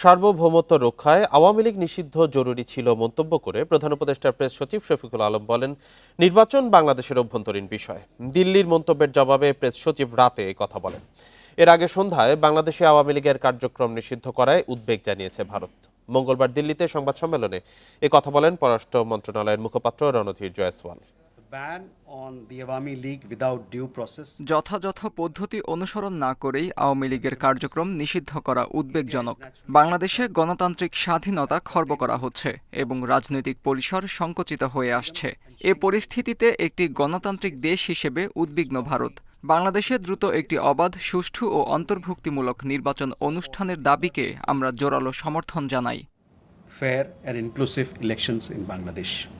সার্বভৌমত্ব রক্ষায় আওয়ামী লীগ নিষিদ্ধ জরুরি ছিল মন্তব্য করে প্রধান উপদেষ্টা প্রেস সচিব শফিকুল আলম বলেন, নির্বাচন বাংলাদেশের অভ্যন্তরীণ বিষয়। দিল্লির মন্তব্যের জবাবে প্রেস সচিব রাতে কথা বলেন। এর আগে সন্ধ্যায় বাংলাদেশে আওয়ামী লীগের কার্যক্রম নিষিদ্ধ করায় উদ্বেগ জানিয়েছে ভারত। মঙ্গলবার দিল্লিতে সংবাদ সম্মেলনে এ কথা বলেন পররাষ্ট্র মন্ত্রণালয়ের মুখপাত্র রণধীর জয়সওয়াল। যথাযথ পদ্ধতি অনুসরণ না করেই আওয়ামী লীগের কার্যক্রম নিষিদ্ধ করা উদ্বেগজনক। বাংলাদেশে গণতান্ত্রিক স্বাধীনতা খর্ব করা হচ্ছে এবং রাজনৈতিক পরিসর সংকুচিত হয়ে আসছে। এ পরিস্থিতিতে একটি গণতান্ত্রিক দেশ হিসেবে উদ্বিগ্ন ভারত। বাংলাদেশে দ্রুত একটি অবাধ সুষ্ঠু ও অন্তর্ভুক্তিমূলক নির্বাচন অনুষ্ঠানের দাবিকে আমরা জোরালো সমর্থন জানাই। Fair and inclusive elections in Bangladesh.